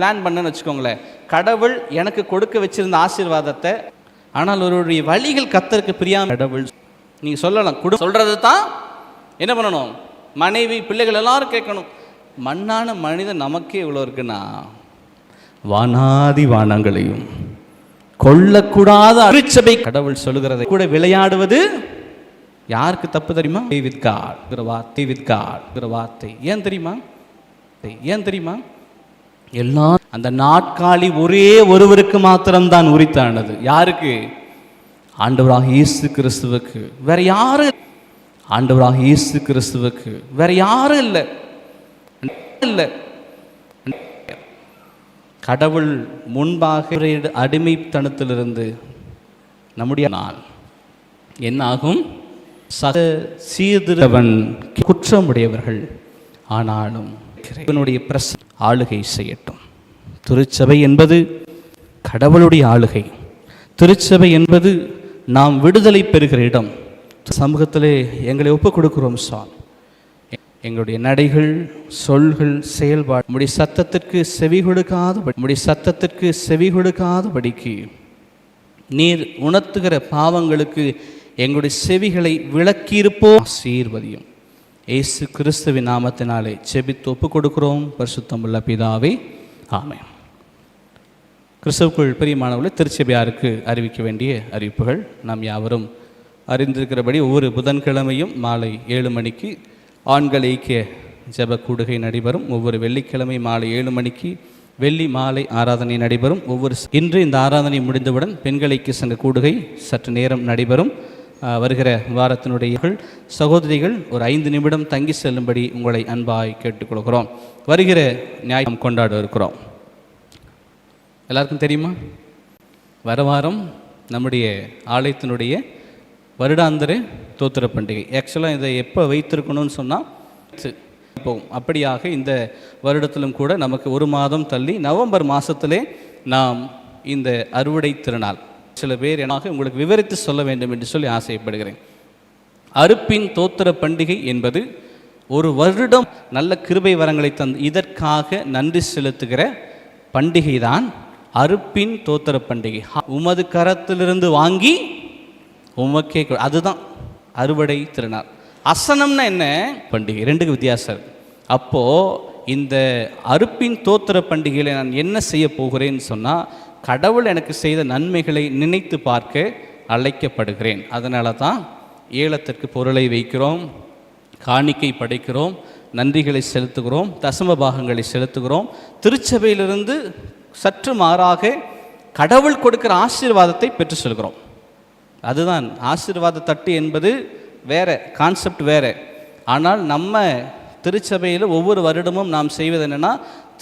Plan பண்ணேன்னு வச்சுக்கோங்களேன் கடவுள் எனக்கு கொடுக்க வச்சிருந்த ஆசீர்வாதத்தை ஆனால் ஒருவருடைய வழிகள் கத்தருக்கு பிரியாம கடவுள் நீங்கள் சொல்லலாம் குடு சொல்கிறது தான் என்ன பண்ணணும் மனைவி பிள்ளைகள் எல்லாரும் கேட்கணும் மண்ணான மனிதன் நமக்கே இவ்வளோ இருக்குன்னா வானாதி வானங்களையும் கொள்ளக்கூடாத அருச்சபை கடவுள் சொல்லுகிறதை கூட விளையாடுவது யாருக்கு தப்பு தெரியுமா தேவித் காட் வார்த்தை வித் காட் வார்த்தை ஏன் தெரியுமா ஏன் தெரியுமா எல்லா அந்த நாட்காலி ஒரே ஒருவருக்கு மாத்திரம்தான் உரித்தானது. யாருக்கு? ஆண்டவராக இயேசு கிறிஸ்துவுக்கு. வேற யாரு? ஆண்டவராக இயேசு கிறிஸ்துவுக்கு. வேற யாரும் இல்லை. இல்லை. கடவுள் முன்பாக அடிமைத்தனத்திலிருந்து நம்முடைய நாள். என்னாகும்? சத சீர்திருவன் குற்றமுடையவர்கள் ஆனாலும் இவனுடைய பிரச ஆளுகை செய்யட்டும். திருச்சபை என்பது கடவுளுடைய ஆளுகை. திருச்சபை என்பது நாம் விடுதலை பெறுகிற இடம். சமூகத்திலே எங்களை ஒப்புக் கொடுக்கிறோம் சாமி. எங்களுடைய நடைகள் சொல்கள் செயல்பாடு நம்முடைய சத்தத்திற்கு செவி கொடுக்காத நம்முடைய சத்தத்திற்கு செவி கொடுக்காதபடிக்கு நீர் உணர்த்துகிற பாவங்களுக்கு எங்களுடைய செவிகளை விளக்கியிருப்போம். ஆசீர்வதியும். இயேசு கிறிஸ்துவின் நாமத்தினாலே செபித்து ஒப்பு கொடுக்கிறோம் பரிசுத்தமுள்ள பிதாவே ஆமே கிறிஸ்துவுக்குள் பிரியமானவர்களை திருச்சபையாருக்கு அறிவிக்க வேண்டிய அறிவிப்புகள். நாம் யாவரும் அறிந்திருக்கிறபடி ஒவ்வொரு புதன்கிழமையும் மாலை ஏழு மணிக்கு ஆண்கள் ஐக்கிய ஜப கூடுகை நடைபெறும். ஒவ்வொரு வெள்ளிக்கிழமை மாலை ஏழு மணிக்கு வெள்ளி மாலை ஆராதனை நடைபெறும். ஒவ்வொரு இன்று இந்த ஆராதனை முடிந்தவுடன் பெண்கள் ஐக்கிய சங்க கூடுகை சற்று நேரம் நடைபெறும். வருகிற வாரத்தினுடைய சகோதரிகள் ஒரு ஐந்து நிமிடம் தங்கி செல்லும்படி உங்களை அன்பாய் கேட்டுக்கொள்கிறோம். வருகிற நியாயம் கொண்டாட இருக்கிறோம் எல்லாருக்கும் தெரியுமா? வர வாரம் நம்முடைய ஆலயத்தினுடைய வருடாந்திர தோத்திர பண்டிகை. ஆக்சுவலாக இதை எப்போ வைத்திருக்கணும்னு சொன்னால் போகும் அப்படியாக இந்த வருடத்திலும் கூட நமக்கு ஒரு மாதம் தள்ளி நவம்பர் மாதத்திலே நாம் இந்த அறுவடை திருநாள் சில பேர் என்னாக உங்களுக்கு விவரித்து சொல்ல வேண்டும் என்று சொல்லி ஆசைப்படுகிறேன். அறுப்பின் தோத்திர பண்டிகை என்பது ஒரு வருடம் நல்ல கிருபை வரங்களை தந்து இதற்காக நன்றி செலுத்துகிற பண்டிகை தான் அறுப்பின் தோத்திர பண்டிகை. உமது கரத்திலிருந்து வாங்கி உமக்கே அதுதான் அறுவடை திருநாள். அசனம்னா என்ன? பண்டிகை. ரெண்டுக்கு வித்தியாசம் அப்போது இந்த அறுப்பின் தோத்திர பண்டிகையில் நான் என்ன செய்ய போகிறேன்னு சொன்னால் கடவுள் எனக்கு செய்த நன்மைகளை நினைத்து பார்க்க அழைக்கப்படுகிறேன். அதனால தான் ஏலத்திற்கு பொருளை வைக்கிறோம் காணிக்கை படைக்கிறோம் நன்றிகளை செலுத்துகிறோம் தசம பாகங்களை செலுத்துகிறோம். திருச்சபையிலிருந்து சற்று மாறாக கடவுள் கொடுக்கிற ஆசீர்வாதத்தை பெற்று செல்கிறோம். அதுதான் ஆசீர்வாத தட்டு என்பது வேற கான்செப்ட் வேற. ஆனால் நம்ம திருச்சபையில் ஒவ்வொரு வருடமும் நாம் செய்வது என்னென்னா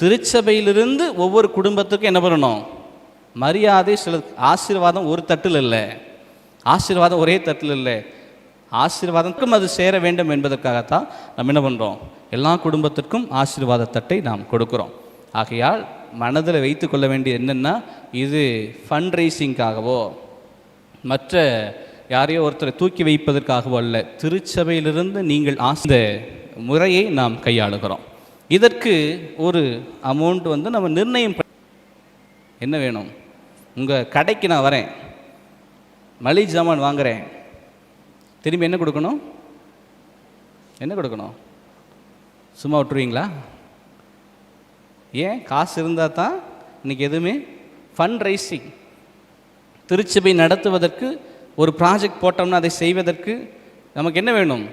திருச்சபையிலிருந்து ஒவ்வொரு குடும்பத்துக்கும் என்ன பண்ணணும்? மரியாதை சில ஆசீர்வாதம் ஒரு தட்டில் இல்லை. ஆசீர்வாதம் ஒரே தட்டில் இல்லை. ஆசீர்வாதத்துக்கும் அது சேர வேண்டும் என்பதற்காகத்தான் நம்ம என்ன பண்ணுறோம் எல்லா குடும்பத்திற்கும் ஆசீர்வாத தட்டை நாம் கொடுக்குறோம். ஆகையால் மனதில் வைத்து கொள்ள வேண்டியது என்னென்னா இது ஃபண்ட் ரைசிங்காகவோ மற்ற யாரையோ ஒருத்தரை தூக்கி வைப்பதற்காகவோ அல்ல. திருச்சபையிலிருந்து நீங்கள் ஆசை முறையை நாம் கையாளுகிறோம். இதற்கு ஒரு அமௌண்ட் வந்து நம்ம நிர்ணயம் என்ன வேணும்? உங்கள் கடைக்கு நான் வரேன். மளிகை ஜாமான் வாங்குறேன். திரும்பி என்ன கொடுக்கணும்? என்ன கொடுக்கணும்? சும்மா விட்டுருவீங்களா? ஏன்? காசு இருந்தால் தான் இன்னைக்கு எதுவுமே? ஃபண்ட் ரைசிங் திருச்சபை நடத்துவதற்கு ஒரு ப்ராஜெக்ட் போட்டோம்னா அதை செய்வதற்கு நமக்கு என்ன வேணும்?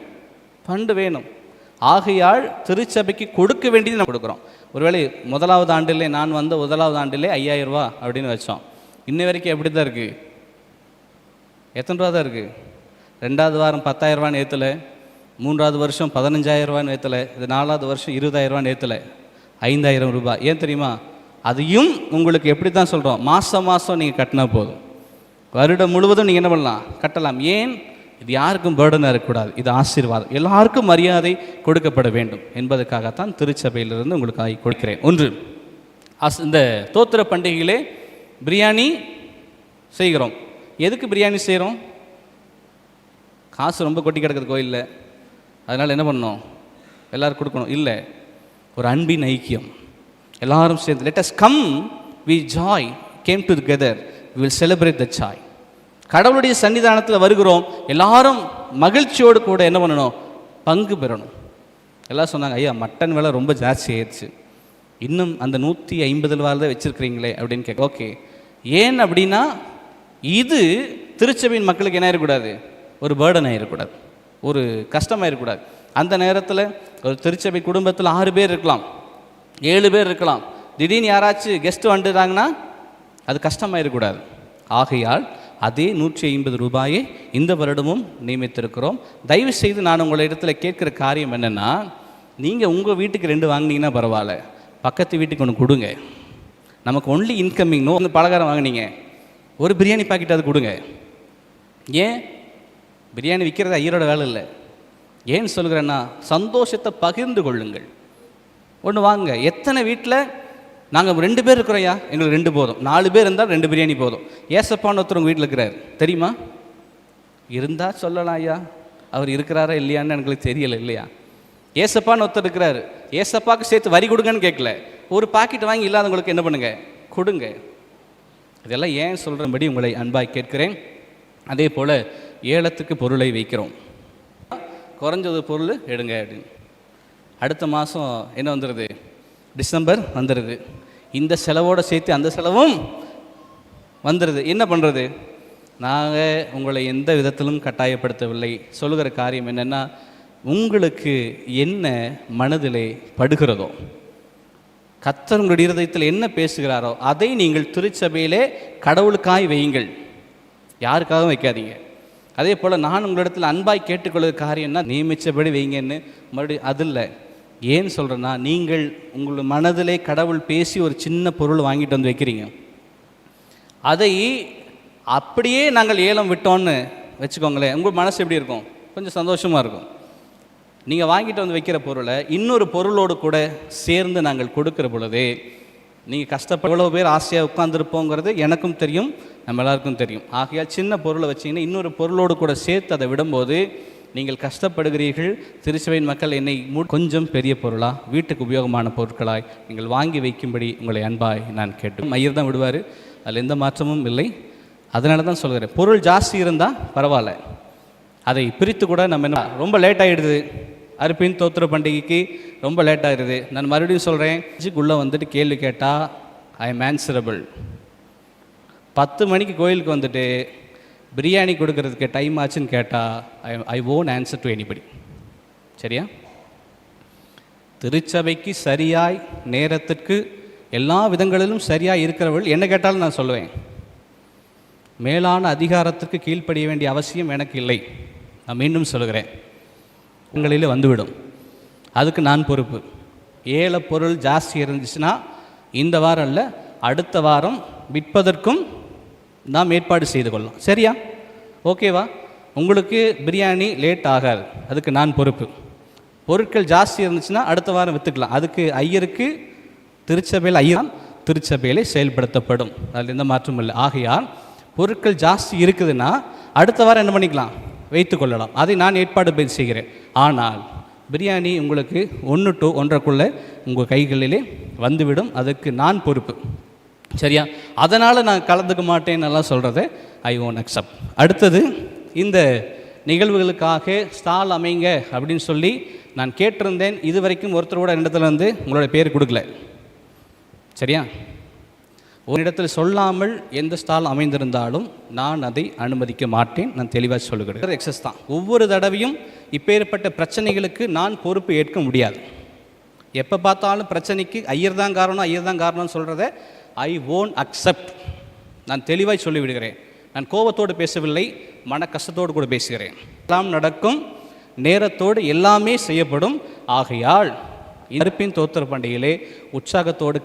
ஃபண்டு வேணும். ஆகையால் திருச்சபைக்கு கொடுக்க வேண்டியது நம்ம கொடுக்குறோம். ஒருவேளை முதலாவது ஆண்டிலே நான் வந்த முதலாவது ஆண்டிலே ஐயாயிரம் ரூபா அப்படின்னு வச்சோம். இன்ன வரைக்கும் எப்படி தான் இருக்குது எத்தனை ரூபா தான் இருக்குது ரெண்டாவது வாரம் பத்தாயிரரூபான்னு ஏற்றலை மூன்றாவது வருஷம் பதினஞ்சாயிரரூபான்னு ஏற்றலை இது நாலாவது வருஷம் இருபதாயிரரூபான்னு ஏற்றலை ஐந்தாயிரம் ரூபாய். ஏன் தெரியுமா? அதையும் உங்களுக்கு எப்படி தான் சொல்கிறோம் மாதம் மாதம் நீங்கள் கட்டினா போதும். வருடம் முழுவதும் நீங்கள் என்ன பண்ணலாம்? கட்டலாம். ஏன்? இது யாருக்கும் பேர்டனாக இருக்கக்கூடாது. இது ஆசீர்வாதம். எல்லாருக்கும் மரியாதை கொடுக்கப்பட வேண்டும். என்பதற்காகத்தான் திருச்சபையிலிருந்து உங்களுக்கு ஆகி கொடுக்கிறேன். ஒன்று அஸ் இந்த தோத்திர பண்டிகையிலே பிரியாணி செய்கிறோம். எதுக்கு பிரியாணி செய்கிறோம்? காசு ரொம்ப கொட்டி கிடக்குது கோயிலில். அதனால் என்ன பண்ணணும்? எல்லோரும் கொடுக்கணும். இல்லை ஒரு அன்பின் ஐக்கியம். எல்லாரும் சேர்ந்து let us come we joy came together will celebrate the Sai கடவுளுடைய சன்னிதானத்தில் வருகிறோம். எல்லாரும் மகிழ்ச்சியோடு கூட என்ன பண்ணணும்? பங்கு பெறணும். எல்லாம் சொன்னாங்க ஐயா மட்டன் விலை ரொம்ப ஜாஸ்தி ஆயிடுச்சு. இன்னும் அந்த நூற்றி ஐம்பது ரூபாயில் தான் வச்சுருக்கிறீங்களே அப்படின்னு கேட்க ஓகே. ஏன் அப்படின்னா இது திருச்சபையின் மக்களுக்கு என்ன ஆயிடக்கூடாது ஒரு பேர்டன் ஆயிடக்கூடாது ஒரு கஷ்டமாயிடக்கூடாது அந்த நேரத்தில் ஒரு திருச்சபை குடும்பத்தில் ஆறு பேர் இருக்கலாம். ஏழு பேர் இருக்கலாம். திடீர்னு யாராச்சும் கெஸ்ட் வந்துடுறாங்கன்னா அது கஷ்டமாயிருக்கக்கூடாது ஆகையால் அதே நூற்றி ஐம்பது ரூபாயை இந்த வருடமும் நியமித்திருக்கிறோம். தயவு செய்து நான் உங்களை இடத்துல கேட்குற காரியம் என்னென்னா நீங்கள் உங்கள் வீட்டுக்கு ரெண்டு வாங்கினீங்கன்னா பரவாயில்ல. பக்கத்து வீட்டுக்கு ஒன்று கொடுங்க. நமக்கு ஒன்லி இன்கமிங் நோ வந்து பலகாரம் வாங்கினீங்க. ஒரு பிரியாணி பாக்கெட் அது கொடுங்க. ஏன்? பிரியாணி விற்கிறது ஐயரோட வேலை இல்லை. ஏன் சொல்கிறேன்னா சந்தோஷத்தை பகிர்ந்து கொள்ளுங்கள். ஒன்று வாங்க எத்தனை வீட்டில் நாங்கள் ரெண்டு பேர் இருக்கிறோம்யா எங்களுக்கு ரெண்டு போதும். நாலு பேர் இருந்தால் ரெண்டு பிரியாணி போதும். ஏசப்பான்னு ஒருத்தர் உங்கள் வீட்டில் இருக்கிறார். தெரியுமா? இருந்தால் சொல்லலாம் ஐயா. அவர் இருக்கிறாரா இல்லையான்னு எங்களுக்கு தெரியலை இல்லையா? ஏசப்பான்னு ஒருத்தர் இருக்கிறாரு. ஏசப்பாவுக்கு சேர்த்து வரி கொடுங்கன்னு கேட்கல. ஒரு பாக்கெட் வாங்கி இல்லாதவங்களுக்கு என்ன பண்ணுங்க? கொடுங்க. இதெல்லாம் ஏன் சொல்கிறபடி உங்களை அன்பாய் கேட்கிறேன். அதே போல் ஏலத்துக்கு பொருளை வைக்கிறோம். குறைஞ்சது பொருள் எடுங்க அப்படின்னு. அடுத்த மாதம் என்ன வந்துடுது டிசம்பர் வந்துடுது இந்த செலவோடு சேர்த்து அந்த செலவும் வந்துடுது என்ன பண்ணுறது நாங்கள் உங்களை எந்த விதத்திலும் கட்டாயப்படுத்தவில்லை. சொல்லுகிற காரியம் என்னென்னா உங்களுக்கு என்ன மனதிலே படுகிறதோ கத்தர் உங்களுடைய இருதயத்தில் என்ன பேசுகிறாரோ அதை நீங்கள் திருச்சபையிலே கடவுளுக்காய் வையுங்கள். யாருக்காகவும் வைக்காதீங்க. அதே போல் நான் உங்களிடத்தில் அன்பாய் கேட்டுக்கொள்ளுற காரியம்னா நியமித்தபடி வைங்கன்னு. மறுபடியும் அது இல்லை. ஏன் சொல்கிறேன்னா நீங்கள் உங்கள் மனதிலே கடவுள் பேசி ஒரு சின்ன பொருள் வாங்கிட்டு வந்து வைக்கிறீங்க. அதை அப்படியே நாங்கள் ஏலம் விட்டோன்னு வச்சுக்கோங்களேன். உங்கள் மனசு எப்படி இருக்கும்? கொஞ்சம் சந்தோஷமாக இருக்கும். நீங்கள் வாங்கிட்டு வந்து வைக்கிற பொருளை இன்னொரு பொருளோடு கூட சேர்ந்து நாங்கள் கொடுக்கிற பொழுது நீங்கள் கஷ்டப்பட எவ்வளோ பேர் ஆசையாக உட்காந்துருப்போங்கிறது எனக்கும் தெரியும் நம்ம எல்லாருக்கும் தெரியும். ஆகையால் சின்ன பொருளை வச்சிங்கன்னா இன்னொரு பொருளோடு கூட சேர்த்து அதை விடும்போது நீங்கள் கஷ்டப்படுகிறீர்கள். திருச்சபையின் மக்கள் என்னை மூ கொஞ்சம் பெரிய பொருளாக வீட்டுக்கு உபயோகமான பொருட்களாய் நீங்கள் வாங்கி வைக்கும்படி உங்களை அன்பாய் நான் கேட்டு மயிர் தான் விடுவார். அதில் எந்த மாற்றமும் இல்லை. அதனால தான் சொல்கிறேன் பொருள் ஜாஸ்தி இருந்தால் பரவாயில்ல. அதை பிரித்து கூட நம்ம என்ன ரொம்ப லேட் ஆகிடுது அறுப்பின் தோத்திர பண்டிகைக்கு ரொம்ப லேட் ஆகிடுது நான் மறுபடியும் சொல்கிறேன் உள்ளே வந்துட்டு கேள்வி கேட்டால் ஐ எம் ஆன்சரபிள் பத்து மணிக்கு கோயிலுக்கு வந்துட்டு பிரியாணி கொடுக்கறதுக்கு டைம் ஆச்சுன்னு கேட்டால் I I own answer to anybody சரியா? திருச்சபைக்கு சரியாய் நேரத்திற்கு எல்லா விதங்களிலும் சரியாக இருக்கிறவள். என்ன கேட்டாலும் நான் சொல்லுவேன். மேலான அதிகாரத்திற்கு கீழ்ப்படிய வேண்டிய அவசியம் எனக்கு இல்லை. நான் மீண்டும் சொல்கிறேன் உங்களில் வந்துவிடும். அதுக்கு நான் பொறுப்பு. ஏல பொருள் ஜாஸ்தி இருந்துச்சுன்னா இந்த வாரம் இல்லை அடுத்த வாரம் விற்பதற்கும் நாம் ஏற்பாடு செய்து கொள்ளலாம். சரியா? ஓகேவா உங்களுக்கு பிரியாணி லேட் ஆகாது. அதுக்கு நான் பொறுப்பு. பொருட்கள் ஜாஸ்தி இருந்துச்சுன்னா அடுத்த வாரம் விற்றுக்கலாம் அதுக்கு ஐயருக்கு திருச்சபையில் ஐயர் திருச்சபையிலே செயல்படுத்தப்படும். அதில் எந்த மாற்றமும் இல்லை. ஆகையால் பொருட்கள் ஜாஸ்தி இருக்குதுன்னா அடுத்த வாரம் என்ன பண்ணிக்கலாம்? வைத்து கொள்ளலாம். அதை நான் ஏற்பாடு செய்கிறேன். ஆனால் பிரியாணி உங்களுக்கு ஒன்று டு ஒன்றைக்குள்ளே உங்கள் கைகளிலே வந்துவிடும். அதுக்கு நான் பொறுப்பு. சரியா? அதனால் நான் கலந்துக்க மாட்டேன்னெல்லாம் சொல்கிறத ஐ ஓன் அக்செப்ட் அடுத்தது இந்த நிகழ்வுகளுக்காக ஸ்டால் அமைங்க அப்படின்னு சொல்லி நான் கேட்டிருந்தேன். இது வரைக்கும் ஒருத்தர் கூட இடத்துல வந்து உங்களோட பேர் கொடுக்கல. சரியா? ஒரு இடத்தில் சொல்லாமல் எந்த ஸ்டால் அமைந்திருந்தாலும் நான் அதை அனுமதிக்க மாட்டேன். நான் தெளிவாக சொல்லுகிறேன். எக்ஸஸ் தான். ஒவ்வொரு தடவையும் இப்பேற்பட்ட பிரச்சனைகளுக்கு நான் பொறுப்பு ஏற்க முடியாது. எப்போ பார்த்தாலும் பிரச்சனைக்கு ஐயர் தான் காரணம் ஐயர் தான் காரணம்னு சொல்கிறத ஐ ஓன் அக்செப்ட் நான் தெளிவாய் சொல்லிவிடுகிறேன். நான் கோபத்தோடு பேசவில்லை மன கஷ்டத்தோடு கூட பேசுகிறேன். எல்லாம் நடக்கும் நேரத்தோடு எல்லாமே செய்யப்படும். ஆகையால் இருப்பின் தோத்திர பண்டிகையிலே உற்சாகத்தோடு